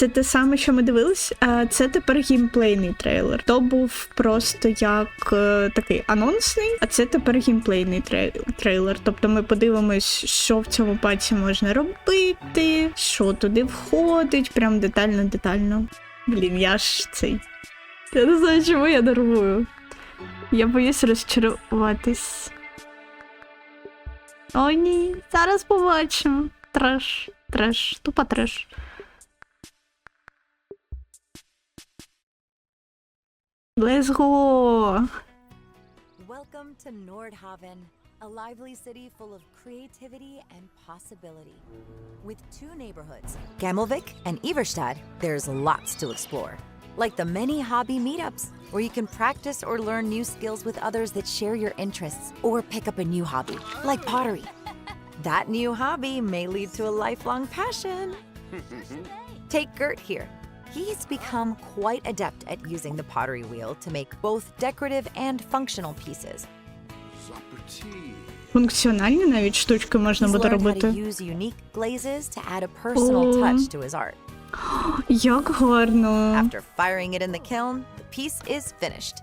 Це те саме, що ми дивились. Це тепер геймплейний трейлер. То був просто як е, такий анонсний, а це тепер геймплейний трей- трейлер. Тобто ми подивимось, що в цьому паці можна робити, що туди входить, прям детально, детально. Блін, я ж цей. Я не знаю, чому я нервую. Я боюсь розчаруватись. О, ні, зараз побачимо. Треш, треш, тупо треш. Let's go! Welcome to Nordhaven, a lively city full of creativity and possibility. With two neighborhoods, Gamelvik and Everstad, there's lots to explore. Like the many hobby meetups, where you can practice or learn new skills with others that share your interests, or pick up a new hobby, like pottery. That new hobby may lead to a lifelong passion. Take Gert here. He's become quite adept at using the pottery wheel to make both decorative and functional pieces. Функціональні навіть штучки можна He's буде learned how to робити. use unique glazes to add a personal Oh. touch to his art. Як гарно. After firing it in the kiln, the piece is finished,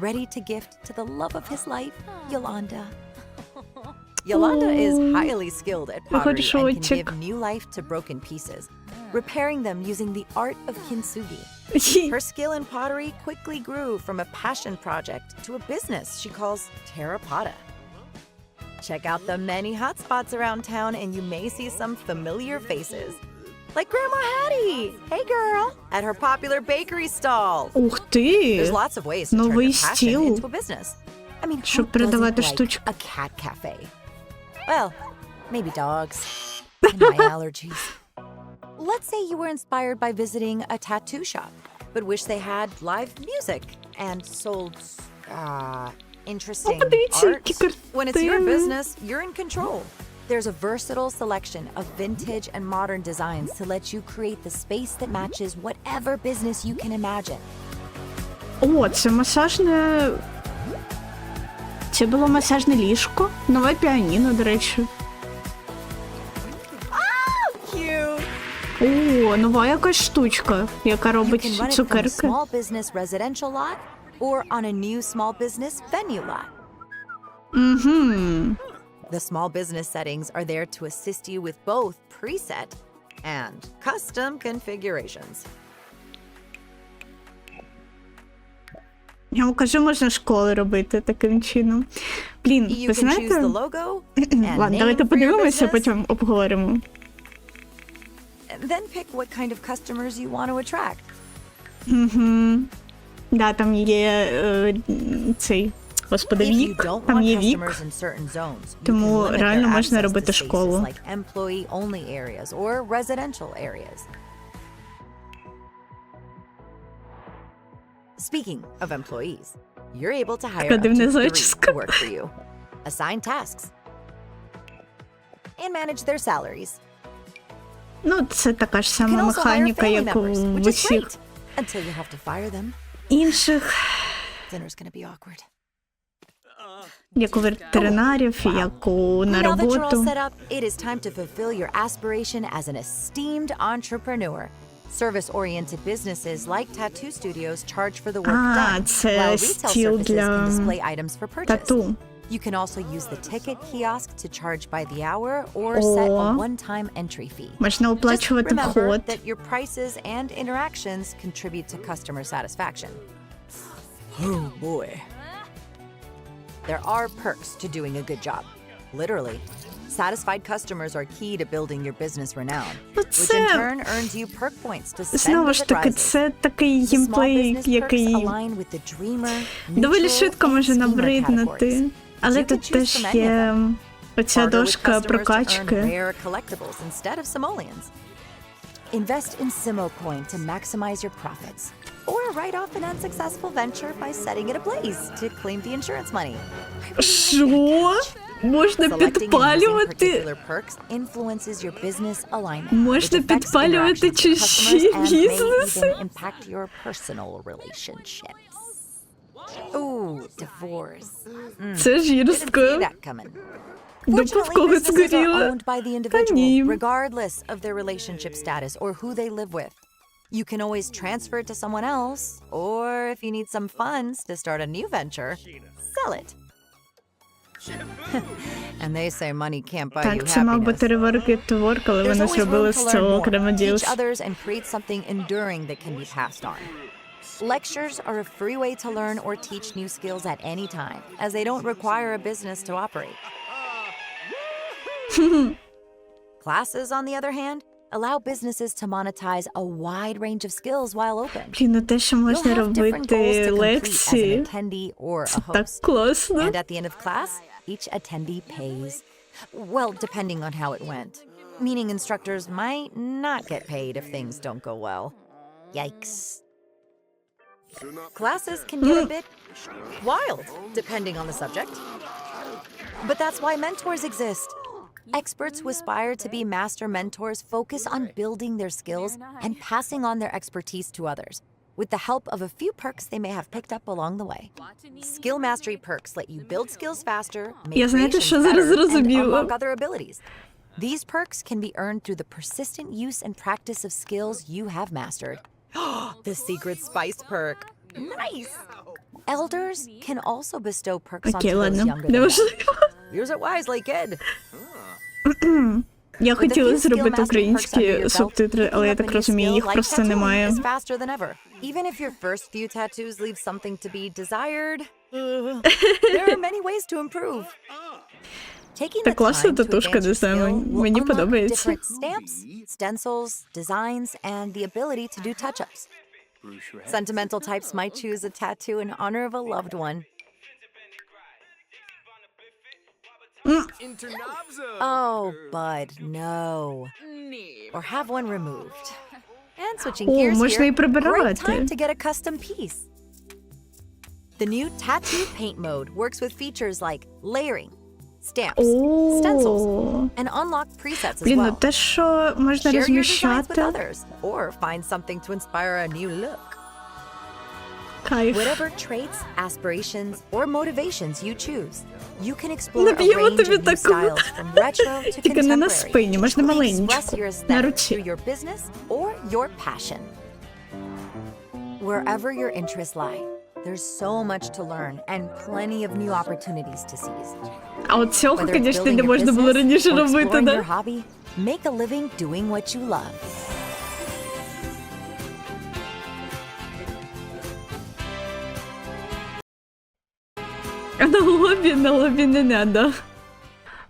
ready to gift to the love of his life, Yolanda. Yolanda is Oh. highly skilled at pottery and can Хорошочек. give new life to broken pieces, repairing them using the art of kintsugi. Her skill in pottery quickly grew from a passion project to a business she calls Terrapotta. Check out the many hotspots around town and you may see some familiar faces. Like Grandma Hattie! Hey girl! At her popular bakery stall. Ух ти! There's lots of ways to turn Новий your passion стіл. into a business. I mean, who Щоб doesn't продавати like штучки. a cat cafe? Well, maybe dogs and my allergies. Let's say you were inspired by visiting a tattoo shop, but wish they had live music and sold uh, interesting подивіться, art. які When it's your картини. business, you're in control. There's a versatile selection of vintage and modern designs to let you create the space that matches whatever business you can imagine. О, це масажне. Це було масажне ліжко. Нове піаніно, до речі. О, нова якась штучка, яка робить цукерки. small business residential lot or on a new small business venue lot. Угу. The small business settings are there to assist you with both preset and custom configurations. Я вам кажу, можна школи робити таким чином. Блін, You ви can choose the знаєте? logo and Ладно, name давайте for your подивимося, business, потім обговоримо. and then pick what kind of customers you want to attract. Угу. Да, там є е, цей. Господи, If you вік. don't Там want є вік. customers in certain zones, you can Тому limit реально their можна access to робити spaces школу. like employee-only areas or residential areas. Speaking of employees, you're able to hire Така up to дивна three зачіска. to work for you, assign tasks, and manage their salaries. Ну, це така ж You can сама also hire механіка, family як у members, which в is усіх great, until you have to fire them. інших, Dinner's gonna be awkward. як у ветеринарів, як у на Now that you're all роботу. set up, it is time to fulfill your aspiration as an esteemed entrepreneur. Service-oriented businesses like tattoo studios charge for the work А, done, це while retail стіл services для can display items for purchase. Тату. You can also use the ticket kiosk to charge by the hour or set a О. one-time entry fee. Можна Just оплачувати remember вход. that your prices and interactions contribute to customer satisfaction. Oh boy. There are perks to doing a good job. Literally. Satisfied customers are key to building your business renown, Ну, which in turn earns you perk points to spend Знову with ж таки, це такий геймплей, який align with the dreamer, доволі швидко може набриднути. Але тут теж є оця дошка прокачки. Invest in SimoCoin to maximize your profits. Or write off an unsuccessful venture by setting it ablaze to claim the insurance money. Що? Можна підпалювати? perks influences your business alignment. Можна підпалювати чужі бізнеси? Ooh, divorce. Це Didn't see жірстко. that coming. Дупа в Fortunately, когось businesses are згоріла. owned by the Та ні. individual, regardless of their relationship status or who they live with. You can always transfer it to someone else, or if you need some funds to start a new venture, sell it. and they say money can't buy you Так, це мав happiness. бути реворкет Work, але There's вони always зробили room з to learn цього more, окремо teach ділс. others, and create something enduring that can be passed on. Lectures are a free way to learn or teach new skills at any time, as they don't require a business to operate. Classes, on the other hand, allow businesses to monetize a wide range of skills while open. Блін, ну те, що You'll можна have different goals робити to complete as an лекції, attendee or a це так host. класно. And at the end of class, each attendee pays. Well, depending on how it went. Meaning instructors might not get paid if things don't go well. Yikes. Classes can get a bit wild, depending on the subject. But that's why mentors exist. Experts who aspire to be master mentors focus on building their skills and passing on their expertise to others, with the help of a few perks they may have picked up along the way. Skill mastery perks let you build skills faster, make Я знаєте, creations що зараз better, and зрозуміла? unlock other abilities. These perks can be earned through the persistent use and practice of skills you have mastered. the secret spice perk. Nice! Elders can also bestow perks on Окей, those ладно, younger than them. неважливо. Use it wisely, kid. Я With a хотіла few зробити skill mastery perks under українські your belt, субтитри, але я picking up a так new розумію, skill їх like просто tattooing немає. is faster than ever. Even if your first few tattoos leave something to be desired, there are many ways to improve. Taking Та the класна time to татушка, advance не your знаю, skill мені- will мені unlock подобається. different stamps, stencils, designs, and the ability to do touch-ups. Sentimental types might choose a tattoo in honor of a loved one. Oh, bud, no. Or have one removed. And switching О, gears можна here, і great прибирати. time to get a custom piece. The new tattoo paint mode works with features like layering, stamps, stencils, О, and unlock presets as блін, ну well. те, що можна Share your designs with розміщати, others, or find something to inspire a new look. кайф. Whatever traits, aspirations, or motivations you choose, you can explore a Наб'ємо range тобі of new таку. styles from retro to Тільки не на contemporary спині, можна to маленьку, express your на aesthetic руці. through your business or your passion. Wherever your interests lie, there's so much to learn and plenty of new opportunities to seize. А от цього, звісно, не можна було раніше робити, да? hobby, make a living doing what you love. На лобі, на лобі не надо.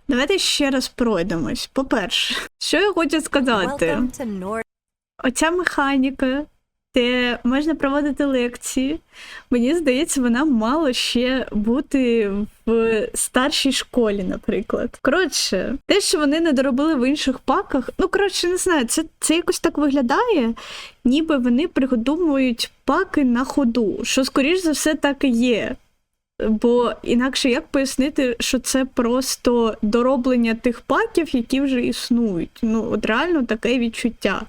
Давайте ще раз пройдемось. По-перше, що я хочу сказати? Welcome to Nord. Оця механіка, де можна проводити лекції, мені здається, вона мала ще бути в старшій школі, наприклад. Коротше, те, що вони не доробили в інших паках, ну коротше, не знаю, це, це якось так виглядає, ніби вони придумують паки на ходу, що, скоріш за все, так і є. Бо інакше як пояснити, що це просто дороблення тих паків, які вже існують. Ну, от реально таке відчуття.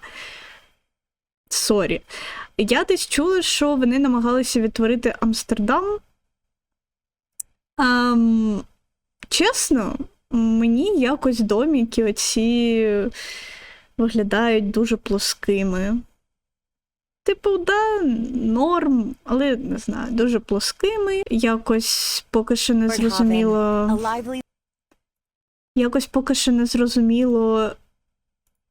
Сорі. Я десь чула, що вони намагалися відтворити Амстердам. Ем, чесно, мені якось доміки оці виглядають дуже плоскими. Типу, да, норм, але не знаю, дуже плоскими. Якось поки що не зрозуміло. Якось поки що не зрозуміло.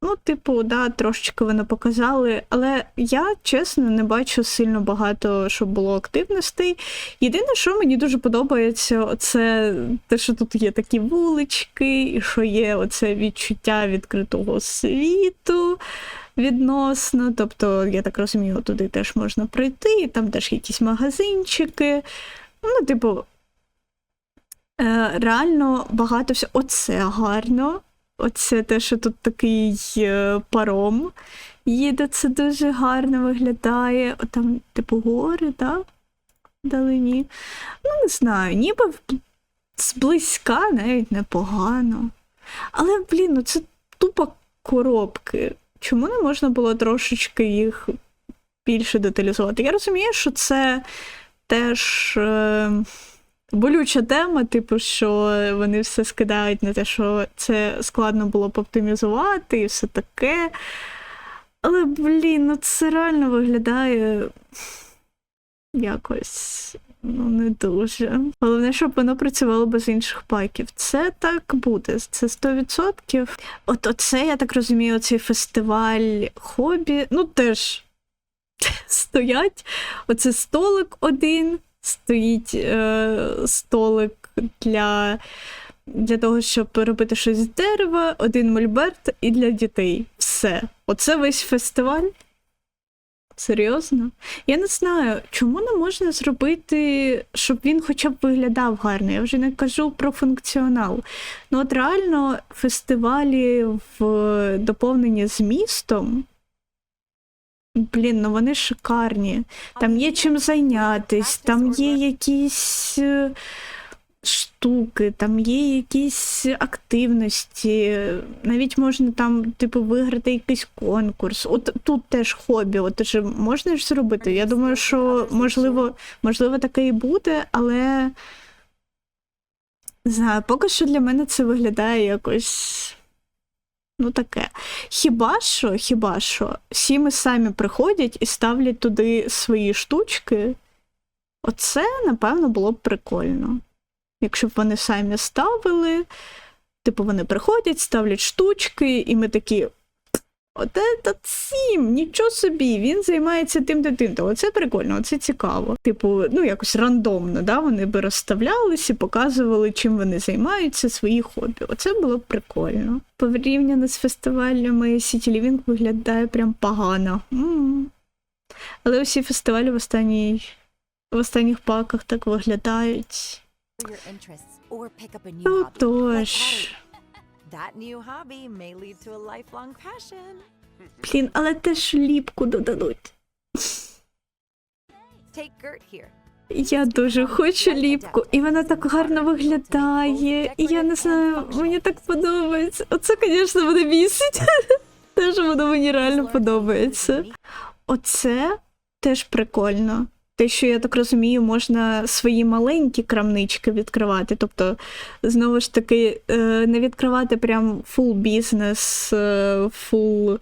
Ну, типу, да, трошечки вони показали, але я чесно не бачу сильно багато, щоб було активностей. Єдине, що мені дуже подобається, це те, що тут є такі вулички, і що є оце відчуття відкритого світу відносно. Тобто, я так розумію, туди теж можна прийти, і там теж якісь магазинчики. Ну, типу, Е, реально багато всього. Оце гарно. Оце те, що тут такий е, паром їде, це дуже гарно виглядає. О, там, типу, гори, так? Вдалині. Ну, не знаю, ніби зблизька навіть непогано. Але, блін, ну це тупо коробки. Чому не можна було трошечки їх більше деталізувати? Я розумію, що це теж. Е- болюча тема, типу, що вони все скидають на те, що це складно було б оптимізувати і все таке. Але, блін, ну це реально виглядає якось ну, не дуже. Головне, щоб воно працювало без інших паків. Це так буде, це 100%. От оце, я так розумію, цей фестиваль хобі, ну теж стоять. Оце столик один, стоїть е, столик для. Для того, щоб робити щось з дерева, один мольберт і для дітей. Все. Оце весь фестиваль. Серйозно? Я не знаю, чому не можна зробити, щоб він хоча б виглядав гарно. Я вже не кажу про функціонал. Ну, от реально, фестивалі в доповненні з містом. Блін, ну вони шикарні. Там є чим зайнятись, там є якісь е, штуки, там є якісь активності. Навіть можна там, типу, виграти якийсь конкурс. От тут теж хобі, от же можна ж зробити. Я думаю, що можливо, можливо, таке і буде, але не знаю, поки що для мене це виглядає якось. Ну, таке. Хіба що, хіба що, сіми самі приходять і ставлять туди свої штучки. Оце, напевно, було б прикольно. Якщо б вони самі ставили, типу вони приходять, ставлять штучки, і ми такі. От этот сім, нічого собі, він займається тим та тим. то Оце прикольно, оце цікаво. Типу, ну якось рандомно, да? вони би розставлялись і показували, чим вони займаються, свої хобі. Оце було б прикольно. Порівняно з фестивалями City Living виглядає прям погано. М. Але усі фестивалі в, останній, в останніх паках так виглядають. Ну тож. That new hobby may lead to a lifelong passion. Блін, але теж ліпку додадуть. Take Gert here. Я дуже хочу ліпку, і вона так гарно виглядає. І я не знаю, мені так подобається. Оце, звісно, мене бісить. Те, що воно мені реально подобається. Оце теж прикольно. Те, що я так розумію, можна свої маленькі крамнички відкривати. Тобто, знову ж таки, е, не відкривати прям фул бізнес, фул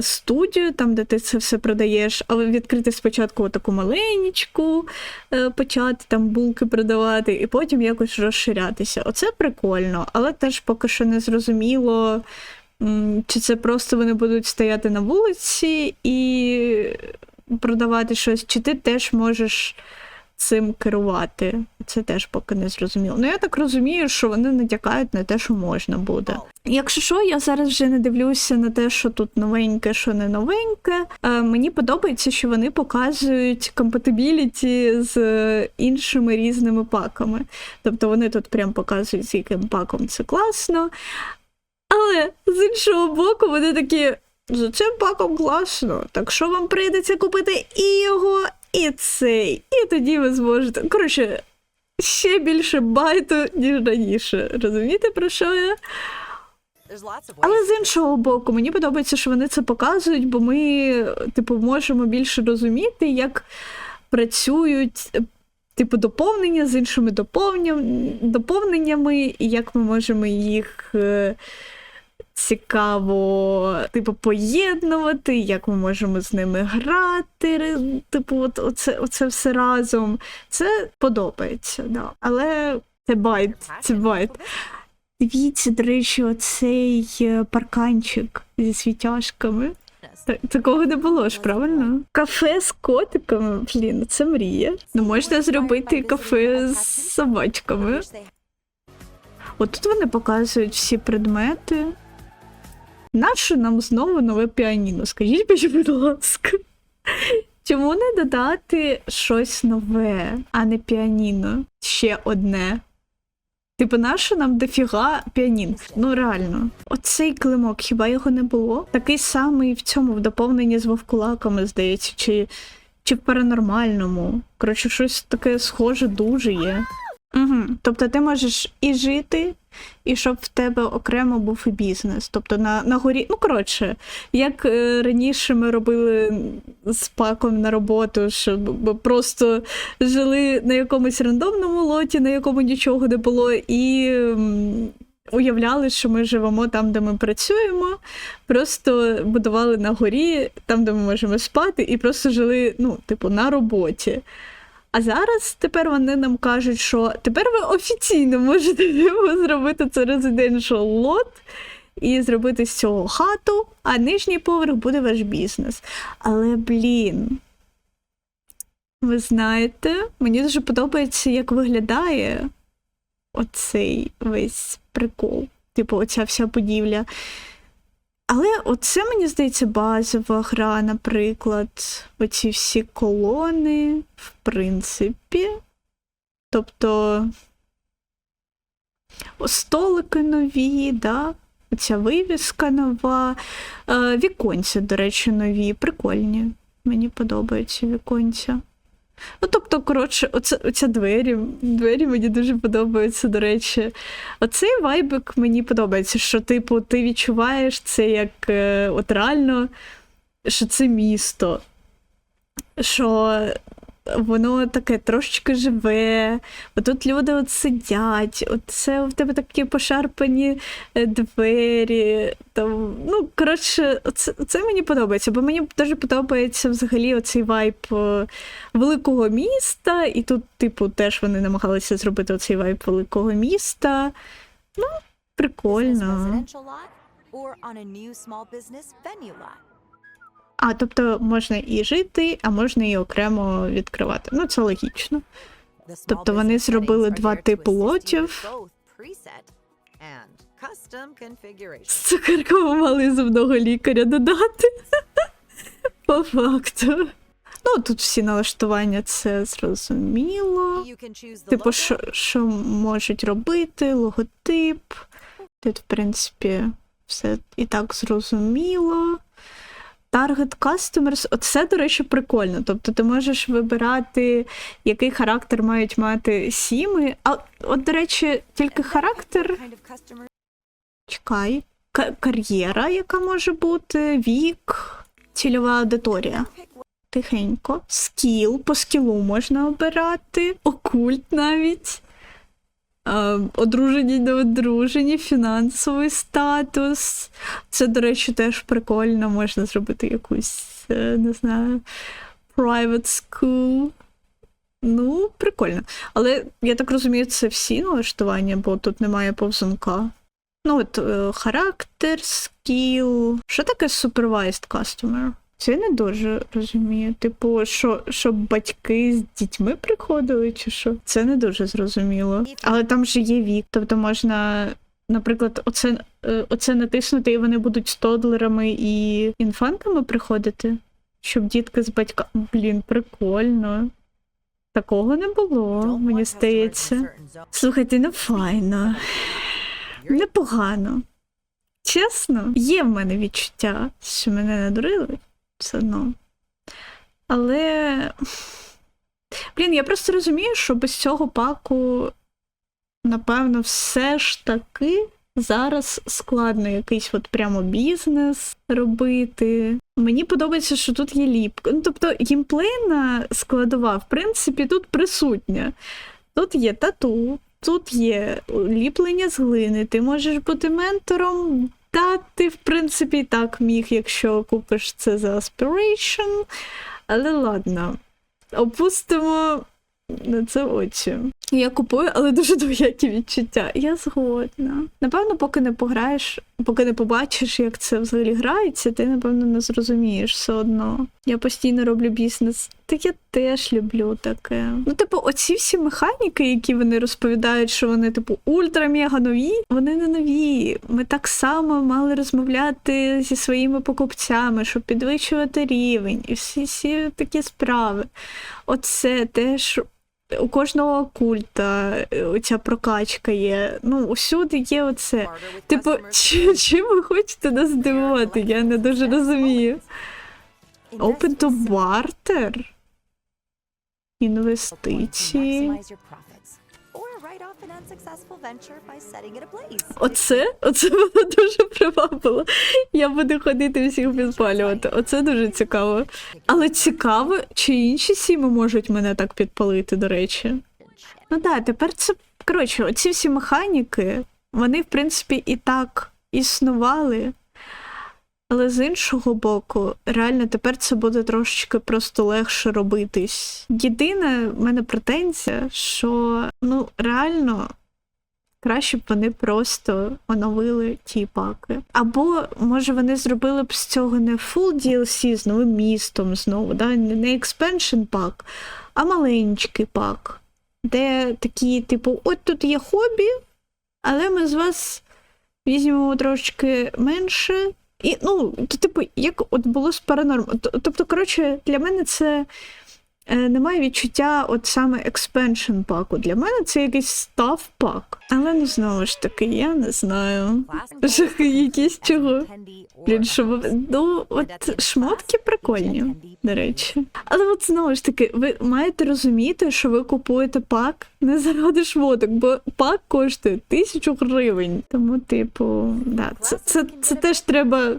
студію, там, де ти це все продаєш, але відкрити спочатку таку маленечку, е, почати там булки продавати, і потім якось розширятися. Оце прикольно, але теж поки що не зрозуміло. Чи це просто вони будуть стояти на вулиці і продавати щось, чи ти теж можеш цим керувати? Це теж поки не зрозуміло. Ну я так розумію, що вони натякають на те, що можна буде. Якщо що, я зараз вже не дивлюся на те, що тут новеньке, що не новеньке. Е, мені подобається, що вони показують компатибіліті з е, іншими різними паками. Тобто вони тут прям показують, з яким паком це класно. Але з іншого боку, вони такі. За цим паком класно, так що вам прийдеться купити і його, і цей. І тоді ви зможете. Коротше, ще більше байту, ніж раніше. Розумієте, про що я? Але з іншого боку, мені подобається, що вони це показують, бо ми, типу, можемо більше розуміти, як працюють. Типу, доповнення з іншими доповненнями, і як ми можемо їх е, цікаво, типу, поєднувати, як ми можемо з ними грати. Типу, от, оце, оце все разом. Це подобається, да. Але це байт, це байт. Дивіться, до речі, оцей е, парканчик зі світяшками. Такого не було ж, правильно? Кафе з котиками, блін, це мрія. Ну можна зробити кафе з собачками. От тут вони показують всі предмети. Нащо нам знову нове піаніно? Скажіть мені, будь ласка. Чому не додати щось нове, а не піаніно? Ще одне. Типу, нащо нам дофіга піанін? Ну реально, оцей килимок, хіба його не було? Такий самий в цьому в доповненні з вовкулаками, здається, чи, чи в паранормальному. Коротше, щось таке схоже дуже є. Угу. Тобто ти можеш і жити, і щоб в тебе окремо був і бізнес. Тобто на, на горі. Ну, коротше, як е, раніше ми робили з паком на роботу, щоб просто жили на якомусь рандомному лоті, на якому нічого не було, і м, уявляли, що ми живемо там, де ми працюємо, просто будували на горі, там, де ми можемо спати, і просто жили, ну, типу, на роботі. А зараз тепер вони нам кажуть, що тепер ви офіційно можете зробити це residential lot і зробити з цього хату, а нижній поверх буде ваш бізнес. Але, блін. Ви знаєте, мені дуже подобається, як виглядає оцей весь прикол. Типу, оця вся будівля. Але оце, мені здається, базова гра, наприклад, оці всі колони, в принципі. Тобто столики нові, да? оця вивіска нова. Е, віконця, до речі, нові, прикольні. Мені подобаються віконця. Ну, тобто, коротше, оце, оця двері, двері мені дуже подобаються, до речі. Оцей вайбик мені подобається, що, типу, ти відчуваєш це як е, от реально, що це місто. Що воно таке трошечки живе, отут люди от сидять, от це в тебе такі пошарпані е, двері. Там, ну, коротше, це, це мені подобається, бо мені дуже подобається взагалі оцей вайб е, великого міста, і тут, типу, теж вони намагалися зробити оцей вайб великого міста. Ну, прикольно. А, тобто можна і жити, а можна і окремо відкривати. Ну, це логічно. Тобто вони зробили два with лотів. З цукерками мали зубного лікаря додати. По факту. Ну, тут всі налаштування, це зрозуміло. Типу, що, що можуть робити, логотип. Тут, в принципі, все і так зрозуміло. Target Customers, оце, до речі, прикольно. Тобто ти можеш вибирати, який характер мають мати сіми. А от, до речі, тільки характер. Чекай. Кар'єра, яка може бути, вік, цільова аудиторія. Тихенько. Скіл, по скілу можна обирати, окульт навіть. Одружені, не одружені, фінансовий статус. Це, до речі, теж прикольно. Можна зробити якусь, е, не знаю, private school. Ну, прикольно. Але я так розумію, це всі налаштування, бо тут немає повзунка. Ну, от е, характер, скіл. Що таке supervised customer? Це не дуже розумію. Типу, що, щоб батьки з дітьми приходили, чи що? Це не дуже зрозуміло. Але там же є вік, тобто можна. Наприклад, оце, е, оце натиснути, і вони будуть з тодлерами і інфантами приходити, щоб дітки з батька. Блін, прикольно. Такого не було, мені здається. Слухайте, ну файно. Непогано. Чесно, є в мене відчуття, що мене надурили все одно. Але. Блін, я просто розумію, що без цього паку, напевно, все ж таки зараз складно якийсь от прямо бізнес робити. Мені подобається, що тут є ліпка. Ну, тобто, геймплейна складова, в принципі, тут присутня. Тут є тату, тут є ліплення з глини. Ти можеш бути ментором. Та ти, в принципі, і так міг, якщо купиш це за aspiration. Але ладно, опустимо на це очі. Я купую, але дуже двоякі відчуття. Я згодна. Напевно, поки не пограєш, поки не побачиш, як це взагалі грається, ти, напевно, не зрозумієш все одно. Я постійно роблю бізнес. Так я теж люблю таке. Ну, типу, оці всі механіки, які вони розповідають, що вони, типу, ультра-мега нові, вони не нові. Ми так само мали розмовляти зі своїми покупцями, щоб підвищувати рівень, і всі, всі такі справи. Оце теж у кожного культа ця прокачка є. Ну, усюди є оце. Типу, customers чи, ви хочете нас здивувати? Я не дуже розумію. Open to barter? Інвестиції. Оце, оце мене дуже привабило. Я буду ходити всіх підпалювати. Оце дуже цікаво. Але цікаво, чи інші сіми можуть мене так підпалити, до речі. Ну так, тепер це. Коротше, оці всі механіки, вони, в принципі, і так існували. Але з іншого боку, реально тепер це буде трошечки просто легше робитись. Єдина в мене претензія, що ну реально краще б вони просто оновили ті паки. Або може вони зробили б з цього не full DLC з новим містом знову, да? не expansion пак, а маленький пак, де такі, типу, от тут є хобі, але ми з вас візьмемо трошечки менше. І, ну, то, типу, як от було з паранорм. Тобто, коротше, для мене це немає відчуття от саме expansion паку. Для мене це якийсь став пак. Але ну знову ж таки, я не знаю. Жахи якісь чого. Блін, що ну, от шмотки прикольні, до речі. Але от знову ж таки, ви маєте розуміти, що ви купуєте пак не заради шмоток, бо пак коштує тисячу гривень. Тому, типу, да, це, це, це теж треба,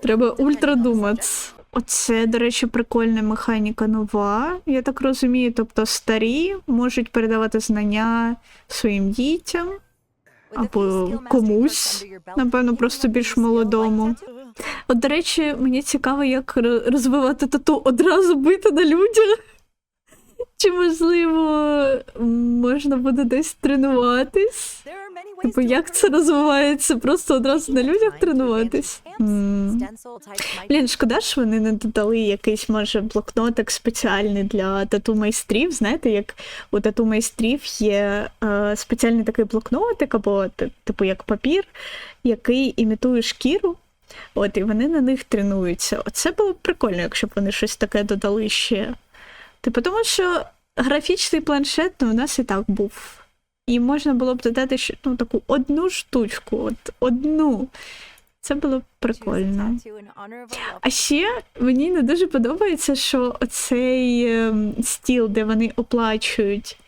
треба depending Оце, до речі, прикольна механіка нова, я так розумію. Тобто старі можуть передавати знання своїм дітям, або комусь, напевно, просто більш молодому. От, до речі, мені цікаво, як розвивати тату одразу бити на людях. Чи можливо можна буде десь тренуватись? Типу, як це розвивається? Просто одразу на людях тренуватись? Блін, шкода, що вони не додали якийсь, може, блокнотик спеціальний для тату майстрів. Знаєте, як у тату майстрів є е, спеціальний такий блокнотик, або типу як папір, який імітує шкіру. От, і вони на них тренуються. Оце було б прикольно, якщо б вони щось таке додали ще. Типу, тому що графічний планшет ну, у нас і так був. І можна було б додати ще ну, таку одну штучку, от одну. Це було б прикольно. А ще мені не дуже подобається, що оцей ем, стіл, де вони оплачують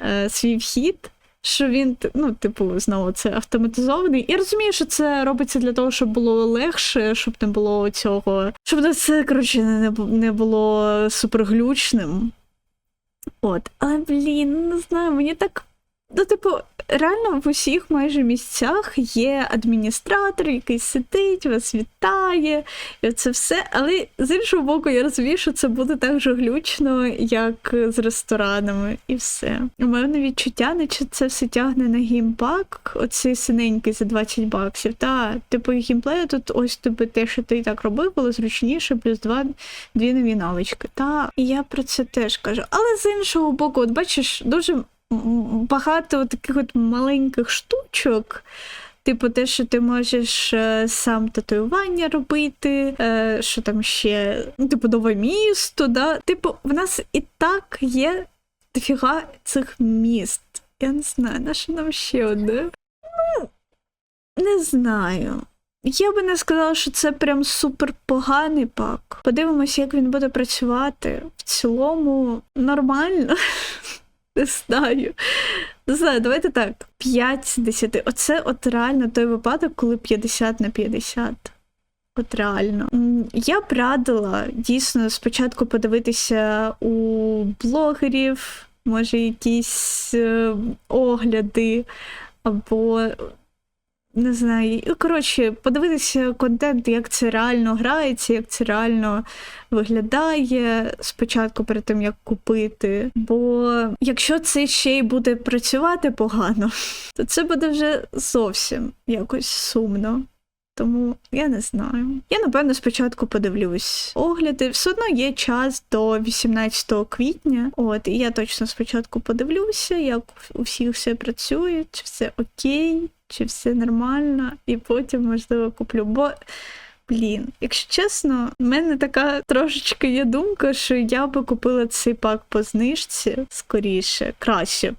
е, свій вхід, що він, ну, типу, знову це автоматизований. Я розумію, що це робиться для того, щоб було легше, щоб не було цього, щоб це, коротше, не, не було суперглючним. От, але блін, не знаю, мені так. Ну, типу, реально в усіх майже місцях є адміністратор, який сидить, вас вітає, і це все. Але з іншого боку, я розумію, що це буде так же глючно, як з ресторанами, і все. У мене відчуття, наче це все тягне на геймпак, оцей синенький за 20 баксів. Та, типу, геймплею тут ось тобі те, що ти і так робив, було зручніше, плюс два, дві нові навички. Та, і я про це теж кажу. Але з іншого боку, от бачиш, дуже багато таких от маленьких штучок. Типу, те, що ти можеш е, сам татуювання робити, е, що там ще, ну, типу, нове місто, да? Типу, в нас і так є дофіга цих міст. Я не знаю, на що нам ще одне? Ну, не знаю. Я би не сказала, що це прям супер поганий пак. Подивимось, як він буде працювати. В цілому нормально. Не знаю. Не знаю, давайте так. 5 з 10. Оце от реально той випадок, коли 50 на 50. От реально. Я б радила дійсно спочатку подивитися у блогерів, може, якісь е, огляди, або не знаю. Коротше, подивитися контент, як це реально грається, як це реально виглядає спочатку перед тим, як купити. Бо якщо це ще й буде працювати погано, то це буде вже зовсім якось сумно. Тому я не знаю. Я напевно спочатку подивлюсь огляди. Все одно є час до 18 квітня. От і я точно спочатку подивлюся, як у всіх все працює, чи все окей, чи все нормально, і потім можливо куплю. Бо Блін, якщо чесно, в мене така трошечки є думка, що я би купила цей пак по знижці скоріше, краще б.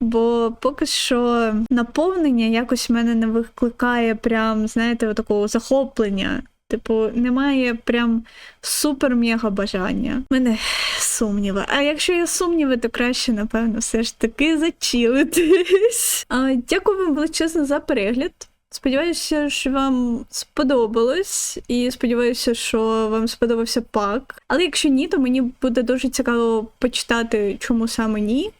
Бо поки що наповнення якось в мене не викликає прям, знаєте, такого захоплення. Типу, немає прям супер-мега бажання. Мене сумніви. А якщо є сумніви, то краще, напевно, все ж таки зачілитись. А, дякую вам величезно за перегляд. Сподіваюся, що вам сподобалось, і сподіваюся, що вам сподобався пак. Але якщо ні, то мені буде дуже цікаво почитати, чому саме ні.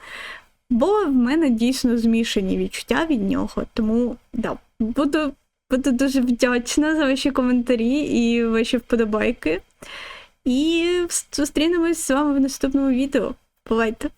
Бо в мене дійсно змішані відчуття від нього, тому да, буду, буду дуже вдячна за ваші коментарі і ваші вподобайки. І зустрінемось з вами в наступному відео. Бувайте!